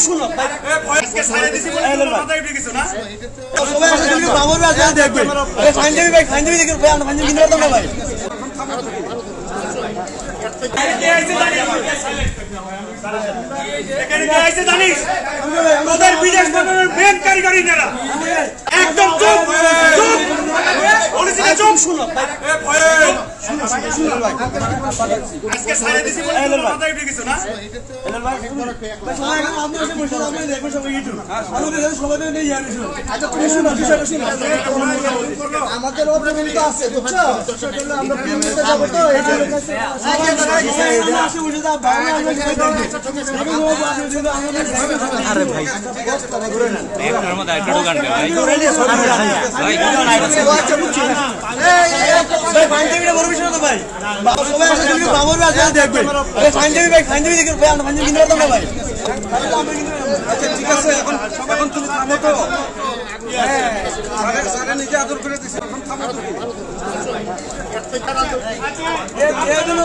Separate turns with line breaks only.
শুনো ভাই
আজকে সাইরে দিছি বলে
এই
তোমার
ভাই।
মাথায় উঠে গেছো না
সবাই আসলে তুমি বাবর ভাই যা দেখবে ভাই ফাইন দেবি ভাই ফাইন দেবি দেখবে ভাই আমরা ফাইন দেবি কিনতে পারতাম না ভাই
কে আইছে জানিস এখানে কে আইছে জানিস তোদের বিদেশ পাঠানোর মেন কারিগরি নেরা একদম বলেছি
শুনো
আজকে সাইরে দিছি বলে তোমার মাথায় উঠে গেছো না
ভাই। সবাই এখন আপনি এসে বসে আপনি দেখবেন সবাই ইউটিউব আমি দেখেন সবাই তো নেই আচ্ছা তুমি শুনো বিষয়টা শুনো আমাদের আছে বুঝছ আমরা যাব তো এই যা আরে ভাই
ভাই।
ভাই না বড় বিষয় না ভাই। বাবা সবাই আসে তুমি বাবর ভাই যা দেখবে। ভাই ফাইন দেবি ভাই ফাইন দেবি দেখবে ভাই আমরা ফাইন কিনতে পারতাম না ভাই। আচ্ছা ঠিক আছে এখন এখন তুমি থামো তো। হ্যাঁ সারা নিজে আদর করে দিছে এখন থামো তো এ এ দিলো